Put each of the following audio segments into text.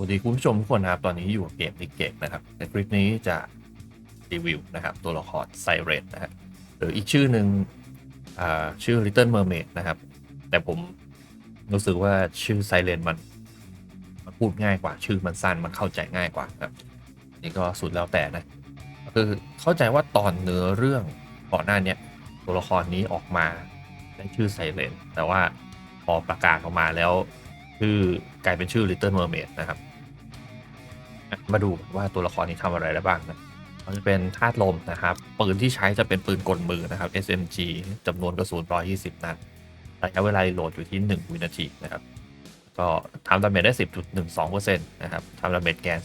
วัสดีคุณผู้ชมทุกคนนะครับ ตอนนี้อยู่กับเกมนิเกตนะครับ ในคลิปนี้จะรีวิวนะครับ ตัวละครไซเรนนะครับหรืออีกชื่อหนึ่งชื่อ Little Mermaid นะครับ แต่ผมรู้สึกว่าชื่อไซเรนมันมันพูดง่ายกว่า ชื่อมันสั้นมันเข้าใจง่ายกว่าครับ นี่ก็สุดแล้วแต่นะคือเข้าใจว่าตอนเนื้อเรื่องก่อนหน้าเนี้ยตัวละครนี้ออกมาได้ชื่อไซเรนแต่ว่าพอประกาศออกมาแล้วชื่อกลายเป็นชื่อ Little Mermaid นะครับ มาดูว่าตัวละครนี้ทำอะไรได้บ้างนะมันจะเป็นธาตุลมนะครับ ปืนที่ใช้จะเป็นปืนกลมือนะครับ SMG จำนวนกระสุน120 นัดระยะเวลาโหลดอยู่ที่ 1 วินาทีนะครับ ก็ทำดาเมจได้ 10.12%นะครับทำดาเมจแกน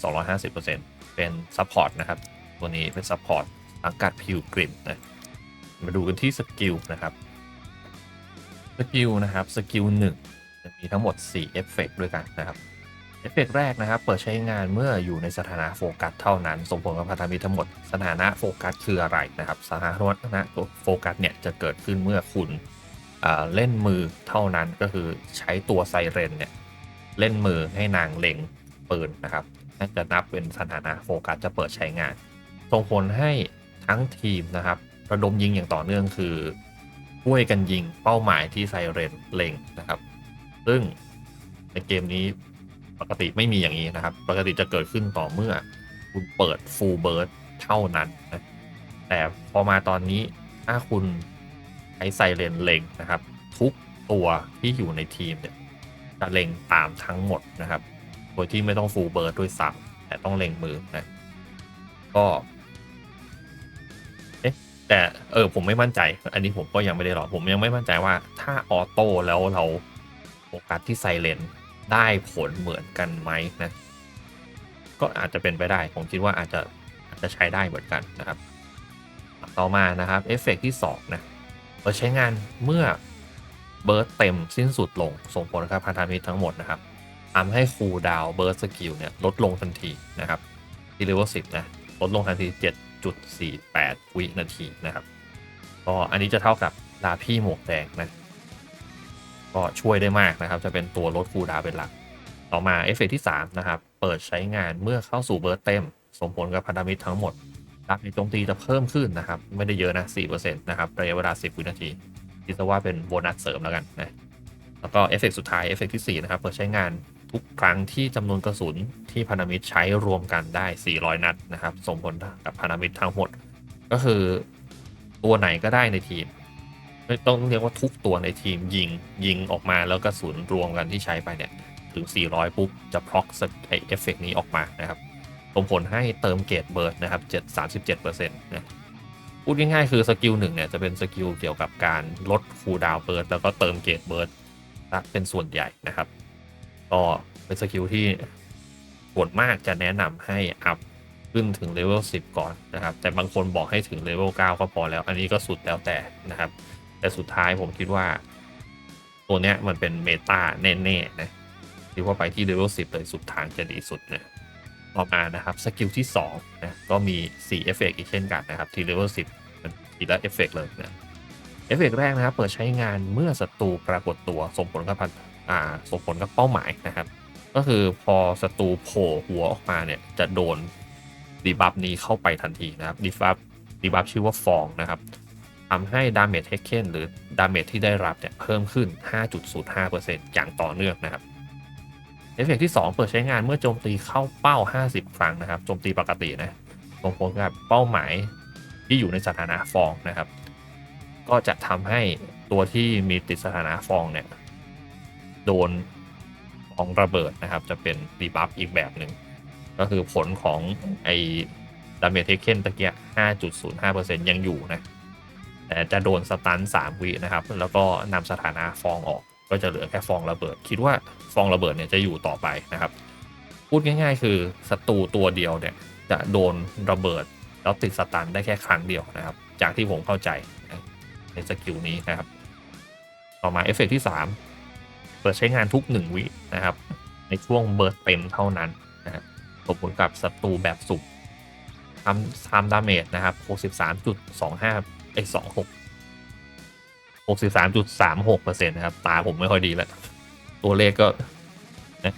250%เป็นซัพพอร์ตนะครับ ตัวนี้เป็นซัพพอร์ตสังกัดพิวกริมนะมาดูกันที่สกิลนะครับสกิลนะครับสกิลหนึ่งจะมีทั้งหมด 4 เอฟเฟกต์ด้วยกันนะครับ เอฟเฟกต์แรกนะครับ เปิดใช้งานเมื่ออยู่ในสถานะโฟกัสเท่านั้นส่งผลกับพันธมิตรทั้งหมด สถานะโฟกัสคืออะไรนะครับ สถานะโฟกัสเนี่ยจะเกิดขึ้นเมื่อคุณเล่นมือเท่านั้นก็คือใช้ตัวไซเรนเนี่ยเล่นมือให้นางเล็งปืนนะครับน่าจะนับเป็นสถานะโฟกัสจะเปิดใช้งาน ส่งผลให้ทั้งทีมนะครับ ระดมยิงอย่างต่อเนื่องคือช่วยกันยิงเป้าหมายที่ไซเรนเล็งนะครับ ซึ่งในเกมนี้ ปกติไม่มีอย่างนี้นะครับ ปกติจะเกิดขึ้นต่อเมื่อ คุณเปิด full burst เท่านั้นนะแต่พอมาตอนนี้ถ้าคุณใช้ไซเรนเล็งนะครับ ทุกตัวที่อยู่ในทีมเนี่ยจะเล็งตามทั้งหมดนะครับโดยที่ไม่ต้อง full burst ด้วยซ้ำแต่ต้องเล็งมือนะก็เอ๊ะแต่เออผมไม่มั่นใจ อันนี้ผมก็ยังไม่ได้หลองผมยังไม่มั่นใจว่าถ้าออโต้แล้วเราโฟกัสที่ไซเรน ได้ผลเหมือนกันไหมนะ ก็อาจจะเป็นไปได้ ผมคิดว่าอาจจะอาจจะใช้ได้เหมือนกันนะครับ ต่อมานะครับเอฟเฟกที่2นะเปิดใช้งานเมื่อเบิร์ตเต็มสิ้นสุดลง ส่งผลกับพันธมิตรทั้งหมดนะครับทำให้คูลดาวเบิร์ตสกิลเนี่ยลดลงทันทีนะครับ ที่เลเวล10 นะ ลดลงทันที 7.48 วินาทีนะครับ ก็อันนี้จะเท่ากับลาพี่หมวกแดงนะ ก็ช่วยได้มากนะครับ จะเป็นตัวลดคูดาวเป็นหลัก ต่อมาเอฟเฟกที่3นะครับ เปิดใช้งานเมื่อเข้าสู่เบิร์ตเต็มส่งผลกับพันธมิตรทั้งหมดดาเมจโจมตีจะเพิ่มขึ้นนะครับ ไม่ได้เยอะนะ4%นะครับระยะเวลา 10 วินาทีคิดซะว่าเป็นโบนัสเสริมแล้วกันนะแล้วก็เอฟเฟกสุดท้ายเอฟเฟกที่4นะครับเปิดใช้งานทุกครั้งที่จำนวนกระสุนที่พันธมิตรใช้รวมกันได้ 400 นัดนะครับส่งผลกับพันธมิตรทั้งหมด ก็คือตัวไหนก็ได้ในทีม ต้องเรียกว่าทุกตัวในทีมยิงยิงออกมาแล้วกระสุนรวมกันที่ใช้ไปเนี่ยถึง 400 ปุ๊บ จะพร็อกไอเอฟเฟกนี้ออกมานะครับส่งผลให้เติมเกรดเบิร์ดนะครับ7 37%นะพูดง่ายๆคือสกิลหนึ่งเนี่ยจะเป็นสกิลเกี่ยวกับการลดคูลดาวเบิร์ดแล้วก็เติมเกรดเบิร์ดเป็นส่วนใหญ่นะครับ ก็เป็นสกิลที่ส่วนมากจะแนะนำให้อัพขึ้นถึงเลเวล10 ก่อนนะครับ แต่บางคนบอกให้ถึงเลเวล9ก็พอแล้ว อันนี้ก็สุดแล้วแต่นะครับ แต่สุดท้ายผมคิดว่า ตัวเนี้ยมันเป็นเมตาแน่ๆนะคิดว่าไปที่เลเวล10 เลยสุดทางจะดีสุดนะต่อมานะครับสกิลที่2นะก็มี4เอฟเฟกอีกเช่นกันนะครับ ที่เลเวล10มันทีละเอฟเฟกเลยนะเอฟเฟกแรกนะครับ เปิดใช้งานเมื่อศัตรูปรากฏตัวส่งผลกับพันอ่าส่งผลกับเป้าหมายนะครับ ก็คือพอศัตรูโผล่หัวออกมาเนี่ยจะโดนดีบัฟนี้เข้าไปทันทีนะครับดีบัฟดีบัฟชื่อว่าฟองนะครับ ทำให้ดาเมจเทคเคนหรือดาเมจที่ได้รับเนี่ยเพิ่มขึ้น 5.05%อย่างต่อเนื่องนะครับเอฟเฟกที่ 2 เปิดใช้งานเมื่อโจมตีเข้าเป้า 50 ครั้งนะครับโจมตีปกตินะส่งผลกับเป้าหมายที่อยู่ในสถานะฟองนะครับ ก็จะทำให้ตัวที่มีติดสถานะฟองเนี่ยโดนฟองระเบิดนะครับ จะเป็นดีบัฟอีกแบบหนึ่งก็คือผลของไอ้ดาเมจเทคเคนตะเกีย5.05%ยังอยู่นะ แต่จะโดนสตัน3วินะครับ แล้วก็นำสถานะฟองออก ก็จะเหลือแค่ฟองระเบิด คิดว่าฟองระเบิดเนี่ยจะอยู่ต่อไปนะครับ พูดง่าย ๆ คือศัตรูตัวเดียวเนี่ยจะโดนระเบิดแล้วติดสตันได้แค่ครั้งเดียวนะครับ จากที่ผมเข้าใจในสกิลนี้นะครับ ต่อมาเอฟเฟกที่ 3 เปิดใช้งานทุก 1 วินะครับ ในช่วงเบิร์ดเต็มเท่านั้นนะครับส่งผลกับศัตรูแบบสุกทำทำดาเมจนะครับ 63.25 ไอ้26 63.36%นต์นะครับ ตาผมไม่ค่อยดีแล้ว ตัวเลขก็นะ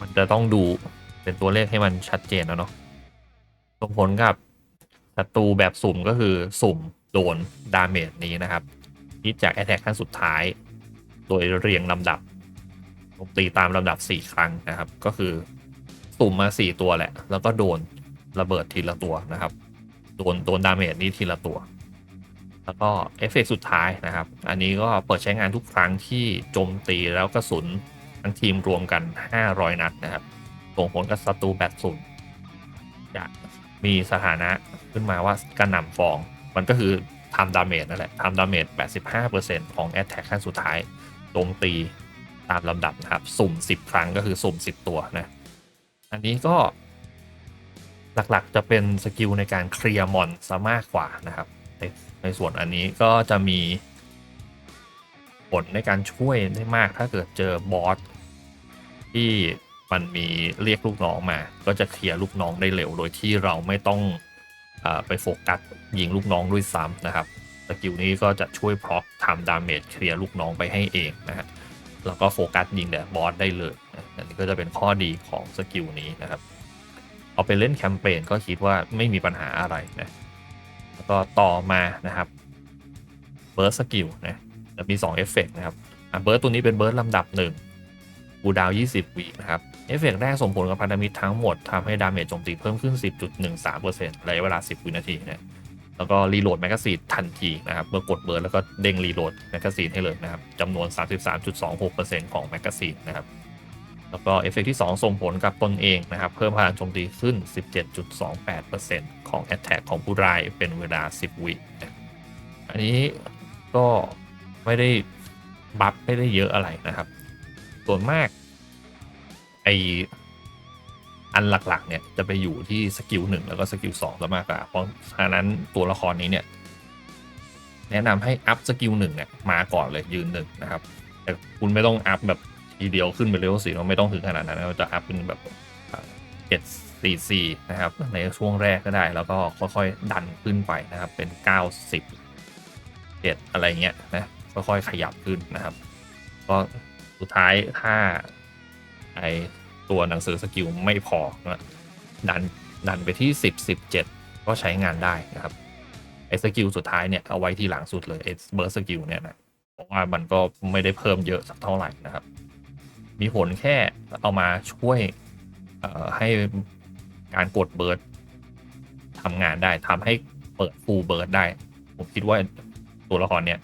มันจะต้องดูเป็นตัวเลขให้มันชัดเจนนะเนาะส่งผลกับศัตรูแบบสุ่มก็คือสุ่มโดนดาเมจนี้นะครับที่จากแอ t แทกขั้นสุดท้าย โดยเรียงลำดับโจมตีตามลำดับ 4 ครั้งนะครับ ก็คือสุ่มมา 4 ตัวแหละ แล้วก็โดนระเบิดทีละตัวนะครับ โดนโดนดาเมจนี้ทีละตัว แล้วก็เอฟเฟกต์สุดท้ายนะครับ อันนี้ก็เปิดใช้งานทุกครั้งที่โจมตีแล้วกระสุนทั้งทีมรวมกัน 500 นัดนะครับ ส่งผลกับศัตรูแบบสุ่มจะมีสถานะขึ้นมาว่ากระหน่ำฟอง มันก็คือทำดาเมจนั่นแหละทำดาเมจ 85%ของแอตแทกขั้นสุดท้ายโจมตีตามลำดับนะครับ สุ่ม 10 ครั้งก็คือสุ่ม 10 ตัวนะ อันนี้ก็หลักๆจะเป็นสกิลในการเคลียร์มอนซะมากกว่านะครับ ในส่วนอันนี้ก็จะมีผลในการช่วยได้มากถ้าเกิดเจอบอสที่มันมีเรียกลูกน้องมา ก็จะเคลียร์ลูกน้องได้เร็ว โดยที่เราไม่ต้องอไปโฟกัสยิงลูกน้องด้วยซ้ำนะครับสกิลนี้ก็จะช่วยพร็อกทำดาเมจเคลียร์ลูกน้องไปให้เองนะฮะแล้วก็โฟกัสยิงแต่บอสได้เลยอันนี้ก็จะเป็นข้อดีของสกิลนี้นะครับ เอาไปเล่นแคมเปญก็คิดว่าไม่มีปัญหาอะไรนะ แล้วก็ต่อมานะครับเบิร์สสกิลนะจะมี2เอฟเฟกนะครับเบิร์สตัวนี้เป็นเบิร์สลำดับหนึ่งบูดาว 20วินะครับเอฟเฟกแรกส่งผลกับพันธมิตรทั้งหมดทำให้ดาเมจโจมตีเพิ่มขึ้น 10.13%ระยะเวลา 10 วินาทีนะแล้วก็รีโหลดแมกกาซีนทันทีนะครับเมื่อกดเบิร์ดแล้วก็เด้งรีโหลดแมกกาซีนให้เลยนะครับจำนวน 33.26%ของแมกกาซีนนะครับ แล้วก็เอฟเฟกที่ 2 ส่งผลกับตนเองนะครับ เพิ่มพลังโจมตีขึ้น 17.28%ของ a t t a c k ของผู้ร้ายเป็นเวลา 10 วิ อันนี้ก็ไม่ได้บัฟไม่ได้เยอะอะไรนะครับ ส่วนมากไออันหลักๆเนี่ยจะไปอยู่ที่สกิลหนึ่งแล้วก็สกิลสองซะมากกว่า เพราะฉะนั้นตัวละครนี้เนี่ยแนะนำให้อัพสกิลหนึ่งเนี่ยมาก่อนเลยยืนหนึ่งนะครับ แต่คุณไม่ต้องอัพแบบ ทีเดียวขึ้นไปเลเวลสี่เราไม่ต้องถึงขนาดนั้นเราจะอัพเป็นแบบเจ็ดสี่สี่นะครับ ในช่วงแรกก็ได้ แล้วก็ค่อยๆดันขึ้นไปนะครับ เป็นเก้าสิบเจ็ดอะไรเงี้ยนะค่อยๆขยับขึ้นนะครับ ก็สุดท้ายถ้าไอตัวหนังสือสกิลไม่พอนะดันดันไปที่สิบสิบเจ็ดก็ใช้งานได้นะครับไอสกิลสุดท้ายเนี่ยเอาไว้ที่หลังสุดเลยไอเบอร์สกิลเนี่ยนะเพราะว่ามันก็ไม่ได้เพิ่มเยอะสักเท่าไหร่นะครับ มีผลแค่เอามาช่วยให้การกดเบิร์ดทำงานได้ทำให้เปิดฟูลเบิร์ดได้ ผมคิดว่าตัวละครเนี้ย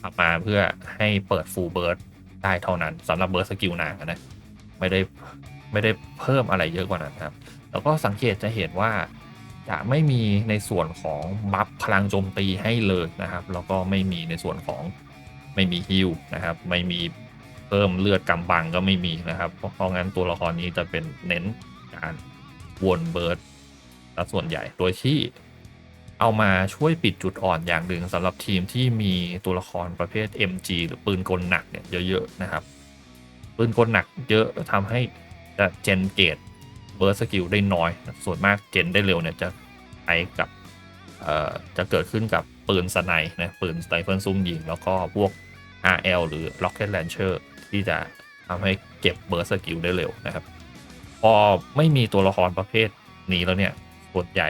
ทำมาเพื่อให้เปิดฟูลเบิร์ดได้เท่านั้นสำหรับเบิร์ดสกิลนางนะไม่ได้ไม่ได้เพิ่มอะไรเยอะกว่านั้นครับ แล้วก็สังเกตจะเห็นว่าจะไม่มีในส่วนของบัฟพลังโจมตีให้เลยนะครับ แล้วก็ไม่มีในส่วนของไม่มีฮิลนะครับ ไม่มี เพิ่มเลือดกำบังก็ไม่มีนะครับ เพราะงั้นตัวละครนี้จะเป็นเน้นการวนเบิร์ดและส่วนใหญ่โดยที่เอามาช่วยปิดจุดอ่อนอย่างหนึ่งสำหรับทีมที่มีตัวละครประเภท MG หรือปืนกลหนักเนี่ยเยอะๆนะครับ ปืนกลหนักเยอะทำให้จะเจนเกตเบิร์ดสกิลได้น้อย ส่วนมากเจนได้เร็วเนี่ยจะใช้กับจะเกิดขึ้นกับปืนสไนนะปืนสไนเฟิลซุ่มยิง แล้วก็พวก RL หรือ Rocket Launcher ที่จะทำให้เก็บเบิร์สกิลได้เร็วนะครับ พอไม่มีตัวละครประเภทนี้แล้วเนี่ยส่วนใหญ่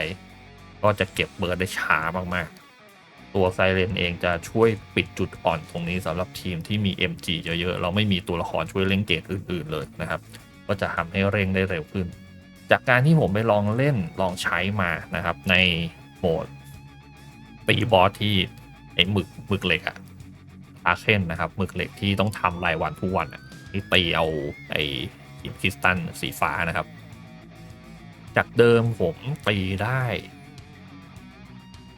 ก็จะเก็บเบิร์ได้ช้ามากๆ ตัวไซเรนเองจะช่วยปิดจุดอ่อนตรงนี้สำหรับทีมที่มี MG เยอะๆ เราไม่มีตัวละครช่วยเล่นเกตอื่นๆเลยนะครับ ก็จะทำให้เร่งได้เร็วขึ้น จากการที่ผมไปลองเล่นลองใช้มานะครับในโหมดตีบอสที่ไอ้หมึกหมึกเหล็กอะ อาเคนนะครับหมึกเหล็กที่ต้องทำรายวันทุกวันที่ตีเอาไอหินคริสตัลสีฟ้านะครับ จากเดิมผมตีได้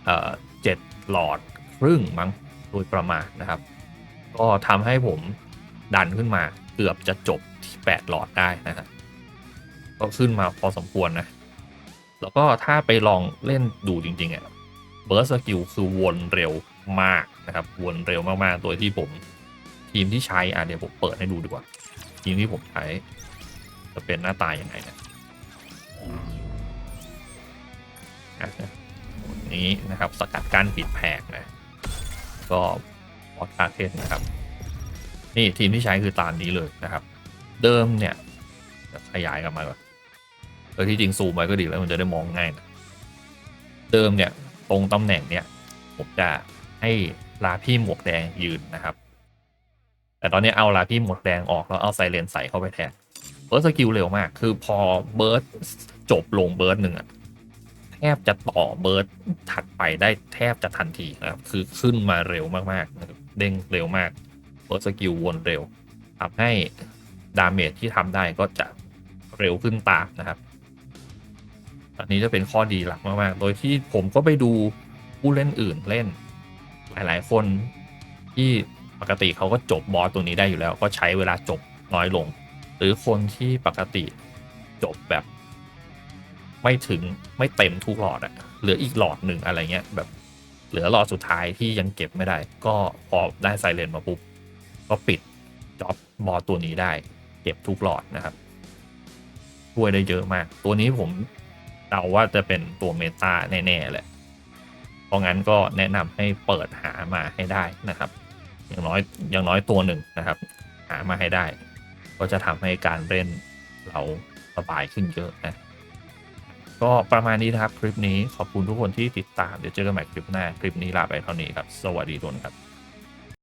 เอ่อเจ็ดหลอดครึ่งมั้งโดยประมาณนะครับ ก็ทำให้ผมดันขึ้นมาเกือบจะจบที่ 8 หลอดได้นะครับก็ขึ้นมาพอสมควรนะ แล้วก็ถ้าไปลองเล่นดูจริงๆอะ เบิร์สกิลคือวนเร็วมากนะครับ วนเร็วมากๆโดยที่ผม ทีมที่ใช้ อะเดี๋ยวผมเปิดให้ดูดีกว่า ทีมที่ผมใช้ จะเป็นหน้าตาอย่างไงนะนี้นะครับ สกัดกั้นปิดแผกนะ ก็วอตคาเทนนะครับ นี่ทีมที่ใช้คือตามนี้เลยนะครับ เดิมเนี่ยขยายกลับมาก่อนเออที่จริงซูมไว้ก็ดีแล้วมันจะได้มองง่ายนะเดิมเนี่ย ตรงตำแหน่งเนี่ยผมจะให้ลาพี่หมวกแดงยืนนะครับ แต่ตอนนี้เอาลาพี่หมวกแดงออกแล้วเอาไซเรนใส่เข้าไปแทนเบิร์ดสกิลเร็วมาก คือพอเบิร์ดจบลงเบิร์ดหนึ่งอะแทบจะต่อเบิร์ดถัดไปได้แทบจะทันทีนะครับ คือขึ้นมาเร็วมากๆนะครับเด้งเร็วมากเบิร์ดสกิลวนเร็วทำให้ดาเมจที่ทำได้ก็จะเร็วขึ้นตามนะครับ อันนี้จะเป็นข้อดีหลักมากๆ โดยที่ผมก็ไปดูผู้เล่นอื่นเล่น หลายๆ คนที่ปกติเขาก็จบบอสตัวนี้ได้อยู่แล้ว ก็ใช้เวลาจบน้อยลง หรือคนที่ปกติจบแบบ ไม่ถึงไม่เต็มทุกหลอดอะเหลืออีกหลอดหนึ่งอะไรเงี้ยแบบเหลือหลอดสุดท้ายที่ยังเก็บไม่ได้ ก็พอได้ไซเรนมาปุ๊บก็ปิดจ็อบบอสตัวนี้ได้ เก็บทุกหลอดนะครับช่วยได้เยอะมาก ตัวนี้ผม เดาว่าจะเป็นตัวเมตาแน่ๆแหละ เพราะงั้นก็แนะนำให้เปิดหามาให้ได้นะครับ อย่างน้อยอย่างน้อยตัวหนึ่งนะครับ หามาให้ได้ ก็จะทำให้การเล่นเราสบายขึ้นเยอะนะก็ประมาณนี้นะครับคลิปนี้ขอบคุณทุกคนที่ติดตามเดี๋ยวเจอกันใหม่คลิปหน้า คลิปนี้ลาไปเท่านี้ครับ สวัสดีทุกคนครับ